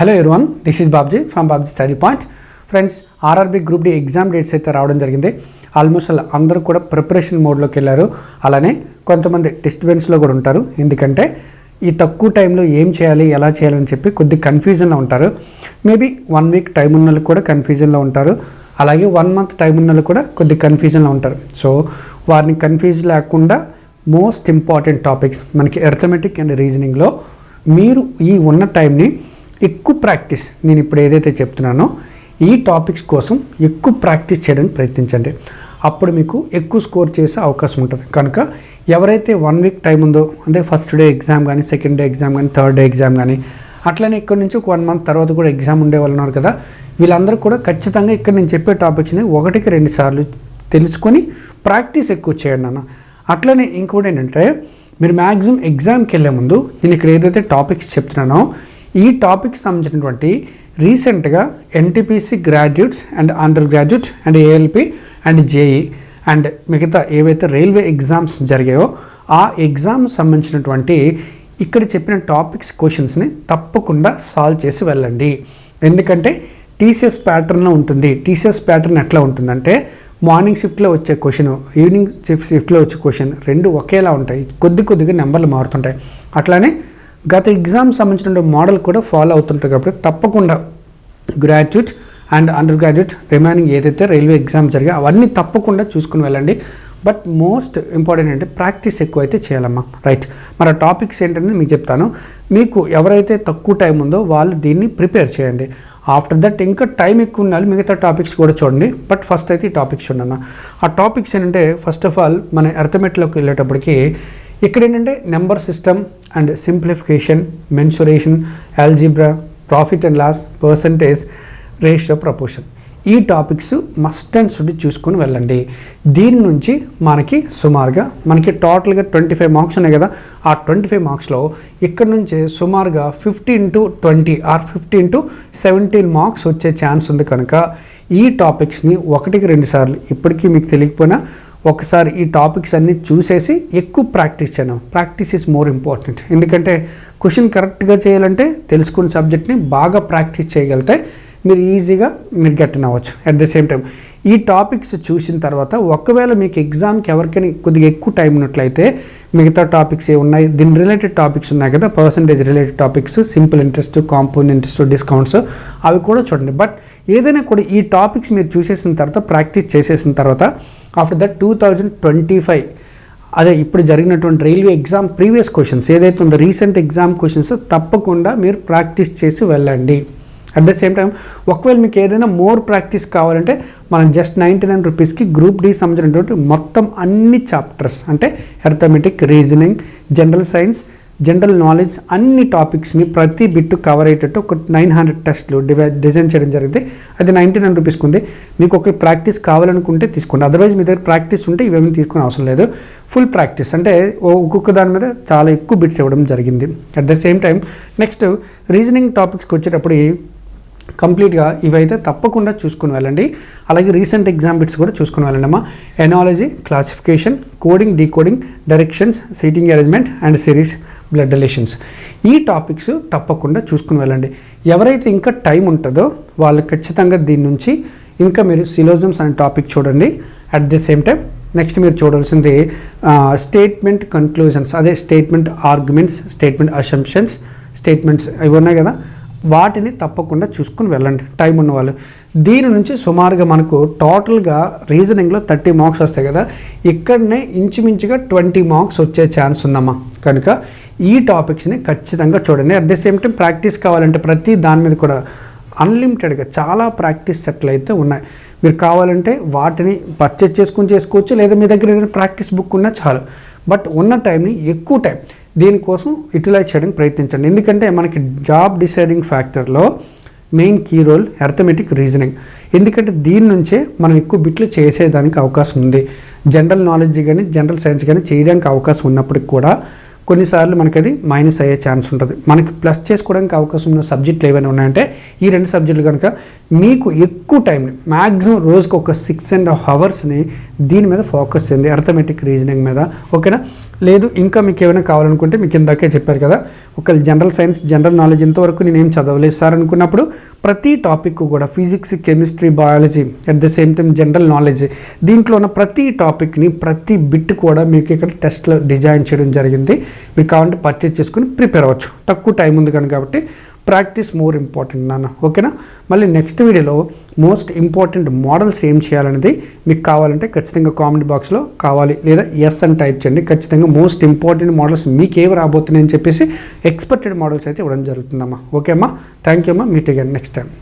Hello everyone this is Babji from Babji study point friends RRB group D exam dates అయితే రావడం జరిగింది. Almost అలా అందరూ కూడా ప్రిపరేషన్ మోడ్లోకి వెళ్ళారు. అలానే కొంతమంది డిస్టర్బెన్స్లో కూడా ఉంటారు. ఎందుకంటే ఈ తక్కువ టైంలో ఏం చేయాలి ఎలా చేయాలని చెప్పి కొద్ది కన్ఫ్యూజన్లో ఉంటారు. మేబీ వన్ వీక్ టైం ఉన్న వాళ్ళు కూడా కన్ఫ్యూజన్లో ఉంటారు. అలాగే వన్ మంత్ టైం ఉన్న వాళ్ళు కూడా కొద్ది కన్ఫ్యూజన్లో ఉంటారు. సో వారిని కన్ఫ్యూజ్ లేకుండా మోస్ట్ ఇంపార్టెంట్ టాపిక్స్ మనకి ఎర్థమెటిక్ అండ్ రీజనింగ్లో మీరు ఈ ఉన్న టైంని ఎక్కువ ప్రాక్టీస్ నేను ఇప్పుడు ఏదైతే చెప్తున్నానో ఈ టాపిక్స్ కోసం ఎక్కువ ప్రాక్టీస్ చేయడానికి ప్రయత్నించండి. అప్పుడు మీకు ఎక్కువ స్కోర్ చేసే అవకాశం ఉంటుంది. కనుక ఎవరైతే వన్ వీక్ టైం ఉందో అంటే ఫస్ట్ డే ఎగ్జామ్ కానీ సెకండ్ డే ఎగ్జామ్ కానీ థర్డ్ డే ఎగ్జామ్ కానీ అట్లనే ఇక్కడ నుంచి ఒక వన్ మంత్ తర్వాత కూడా ఎగ్జామ్ ఉండే వాళ్ళు ఉన్నారు కదా వీళ్ళందరూ కూడా ఖచ్చితంగా ఇక్కడ నేను చెప్పే టాపిక్స్ని ఒకటికి రెండు సార్లు తెలుసుకొని ప్రాక్టీస్ ఎక్కువ చేయండి అన్న. అట్లనే ఇంకోటి ఏంటంటే మీరు మ్యాక్సిమం ఎగ్జామ్కి వెళ్ళే ముందు నేను ఇక్కడ ఏదైతే టాపిక్స్ చెప్తున్నానో ఈ టాపిక్ సంబంధించినటువంటి రీసెంట్గా NTPC graduates and undergraduate and ALP and JE and మిగతా ఏవైతే రైల్వే ఎగ్జామ్స్ జరిగాయో ఆ ఎగ్జామ్ సంబంధించినటువంటి ఇక్కడ చెప్పిన టాపిక్స్ క్వశ్చన్స్ని తప్పకుండా సాల్వ్ చేసి వెళ్ళండి. ఎందుకంటే టీసీఎస్ ప్యాటర్న్ ఉంటుంది. టీసీఎస్ ప్యాటర్న్ ఎట్లా ఉంటుందంటే మార్నింగ్ షిఫ్ట్లో వచ్చే క్వశ్చన్ ఈవినింగ్ షిఫ్ట్ షిఫ్ట్లో వచ్చే క్వశ్చన్ రెండు ఒకేలా ఉంటాయి. కొద్ది కొద్దిగా నెంబర్లు మారుతుంటాయి. అట్లానే గత ఎగ్జామ్ సంబంధించిన మోడల్ కూడా ఫాలో అవుతుంటారు కాబట్టి తప్పకుండా graduate and undergraduate remaining ఏదైతే రైల్వే ఎగ్జామ్ జరిగా అవన్నీ తప్పకుండా చూసుకుని వెళ్ళండి. బట్ మోస్ట్ ఇంపార్టెంట్ అంటే ప్రాక్టీస్ ఎక్కువ అయితే చేయాలమ్మా. రైట్. మరి ఆ టాపిక్స్ ఏంటంటే మీకు చెప్తాను. మీకు ఎవరైతే తక్కువ టైం ఉందో వాళ్ళు దీన్ని ప్రిపేర్ చేయండి. ఆఫ్టర్ దట్ ఇంకా టైం ఎక్కువ ఉండాలి మిగతా టాపిక్స్ కూడా చూడండి. బట్ ఫస్ట్ అయితే ఈ టాపిక్స్ చూడండి ఆ టాపిక్స్ ఏంటంటే ఫస్ట్ ఆఫ్ ఆల్ మన అర్థమెట్లోకి వెళ్ళేటప్పటికి ఇక్కడ ఏంటంటే number system and simplification mensuration algebra profit and loss percentage ratio proportion. ఈ టాపిక్స్ మస్ట్ అండ్ షుడ్ చూసుకొని వెళ్ళండి. దీని నుంచి మనకి సుమారుగా మనకి టోటల్గా ట్వంటీ ఫైవ్ మార్క్స్ ఉన్నాయి కదా ఆ ట్వంటీ ఫైవ్ మార్క్స్లో ఇక్కడ నుంచి సుమారుగా fifteen to twenty or fifteen to seventeen marks వచ్చే ఛాన్స్ ఉంది కనుక ఈ టాపిక్స్ని ఒకటికి రెండు సార్లు ఇప్పటికీ మీకు తెలియకపోయినా ఒకసారి ఈ టాపిక్స్ అన్నీ చూసేసి ఎక్కువ ప్రాక్టీస్ చేయను ప్రాక్టీస్ ఈజ్ మోర్ ఇంపార్టెంట్. ఎందుకంటే క్వశ్చన్ కరెక్ట్గా చేయాలంటే తెలుసుకున్న సబ్జెక్ట్ని బాగా ప్రాక్టీస్ చేయగలిగితే మీరు ఈజీగా మీరు గెట్టన్ అవ్వచ్చు. అట్ ద సేమ్ టైం ఈ టాపిక్స్ చూసిన తర్వాత ఒకవేళ మీకు ఎగ్జామ్కి ఎవరికైనా కొద్దిగా ఎక్కువ టైం ఉన్నట్లయితే మిగతా టాపిక్స్ ఏ ఉన్నాయి? దీని రిలేటెడ్ టాపిక్స్ ఉన్నాయి కదా? Percentage related topics simple interest compound interest discounts అవి కూడా చూడండి. బట్ ఏదైనా కూడా ఈ టాపిక్స్ మీరు చూసేసిన తర్వాత ప్రాక్టీస్ చేసేసిన తర్వాత after that two thousand twenty five అదే ఇప్పుడు జరిగినటువంటి రైల్వే ఎగ్జామ్ ప్రీవియస్ క్వశ్చన్స్ ఏదైతే ఉందో రీసెంట్ ఎగ్జామ్ క్వశ్చన్స్ తప్పకుండా మీరు ప్రాక్టీస్ చేసి వెళ్ళండి. అట్ ద సేమ్ టైం ఒకవేళ మీకు ఏదైనా మోర్ ప్రాక్టీస్ కావాలంటే మనం జస్ట్ నైంటీ నైన్ రూపీస్కి గ్రూప్ డి సంబంధించినటువంటి మొత్తం అన్ని చాప్టర్స్ అంటే arithmetic reasoning general science general knowledge అన్ని టాపిక్స్ని ప్రతి బిట్టు కవర్ అయ్యేటట్టు ఒక నైన్ హండ్రెడ్ టెస్ట్లు డివై డిజైన్ చేయడం జరిగింది. అది నైంటీ నైన్ రూపీస్కి ఉంది. మీకు ఒక ప్రాక్టీస్ కావాలనుకుంటే తీసుకోండి. అదర్వైజ్ మీ దగ్గర ప్రాక్టీస్ ఉంటే ఇవేమీ తీసుకునే అవసరం లేదు. Full practice. అంటే ఒక్కొక్క దాని మీద చాలా ఎక్కువ బిట్స్ ఇవ్వడం జరిగింది. At the same time next reasoning టాపిక్స్కి వచ్చేటప్పుడు కంప్లీట్గా ఇవైతే తప్పకుండా చూసుకుని వెళ్ళండి. అలాగే రీసెంట్ ఎగ్జామ్ బిట్స్ కూడా చూసుకుని వెళ్ళండి అమ్మా. Analogy classification coding decoding directions seating arrangement and series blood relations ఈ టాపిక్స్ తప్పకుండా చూసుకుని వెళ్ళండి. ఎవరైతే ఇంకా టైం ఉంటుందో వాళ్ళు ఖచ్చితంగా దీని నుంచి ఇంకా మీరు సిలోజమ్స్ అనే టాపిక్ చూడండి. At the same time next మీరు చూడాల్సింది స్టేట్మెంట్ కన్క్లూజన్స్ అదే statement arguments statement assumptions statements ఇవి ఉన్నాయి కదా? వాటిని తప్పకుండా చూసుకుని వెళ్ళండి. టైం ఉన్న వాళ్ళు దీని నుంచి సుమారుగా మనకు టోటల్గా రీజనింగ్లో థర్టీ మార్క్స్ వస్తాయి కదా. ఇక్కడనే ఇంచుమించుగా ట్వంటీ మార్క్స్ వచ్చే ఛాన్స్ ఉందమ్మా. కనుక ఈ టాపిక్స్ని ఖచ్చితంగా చూడండి. At the same time practice కావాలంటే ప్రతి దాని మీద కూడా అన్లిమిటెడ్గా చాలా ప్రాక్టీస్ సెట్లు అయితే ఉన్నాయి. మీరు కావాలంటే వాటిని పర్చేజ్ చేసుకుని చేసుకోవచ్చు. లేదా మీ దగ్గర ఏదైనా ప్రాక్టీస్ బుక్ ఉన్నా చాలు. బట్ ఉన్న టైంని ఎక్కువ టైం దీనికోసం యూటిలైజ్ చేయడానికి ప్రయత్నించండి. ఎందుకంటే మనకి job deciding ఫ్యాక్టర్లో main key role arithmetic reasoning ఎందుకంటే దీని నుంచే మనం ఎక్కువ బిట్లు చేసేదానికి అవకాశం ఉంది. జనరల్ నాలెడ్జ్ కానీ జనరల్ సైన్స్ కానీ చేయడానికి అవకాశం ఉన్నప్పటికి కూడా కొన్నిసార్లు మనకి అది మైనస్ అయ్యే ఛాన్స్ ఉంటుంది. మనకి ప్లస్ చేసుకోవడానికి అవకాశం ఉన్న సబ్జెక్టులు ఏమైనా ఉన్నాయంటే ఈ రెండు సబ్జెక్టులు కనుక మీకు ఎక్కువ టైం మ్యాక్సిమం రోజుకి ఒక సిక్స్ అండ్ హాఫ్ అవర్స్ని దీని మీద ఫోకస్ చేయండి అర్థమెటిక్ రీజనింగ్ మీద. ఓకేనా లేదు ఇంకా మీకు ఏమైనా కావాలనుకుంటే మీకు ఇందాకే చెప్పారు కదా. ఒక జనరల్ సైన్స్ జనరల్ నాలెడ్జ్ ఇంతవరకు నేనేం చదవలేదు సార్ అనుకున్నప్పుడు ప్రతి టాపిక్ కూడా physics chemistry biology at the same time general knowledge దీంట్లో ఉన్న ప్రతి టాపిక్ని ప్రతి బిట్ కూడా మీకు ఇక్కడ టెస్ట్లో డిజైన్ చేయడం జరిగింది. మీకు కావాలంటే పర్చేజ్ చేసుకుని ప్రిపేర్ అవ్వచ్చు. తక్కువ టైం ఉంది కనుక కాబట్టి ప్రాక్టీస్ మోర్ ఇంపార్టెంట్ నాన్న ఓకేనా? మళ్ళీ నెక్స్ట్ వీడియోలో మోస్ట్ ఇంపార్టెంట్ మోడల్స్ ఏం చేయాలనేది మీకు కావాలంటే ఖచ్చితంగా కామెంట్ బాక్స్లో కావాలి. లేదా ఎస్ అని టైప్ చేయండి. ఖచ్చితంగా మోస్ట్ ఇంపార్టెంట్ మోడల్స్ మీకు ఏవి రాబోతున్నాయని చెప్పేసి ఎక్స్పెక్టెడ్ మోడల్స్ అయితే ఇవ్వడం జరుగుతుందమ్మా. ఓకే అమ్మా? థ్యాంక్ యూ అమ్మా. Meet again next time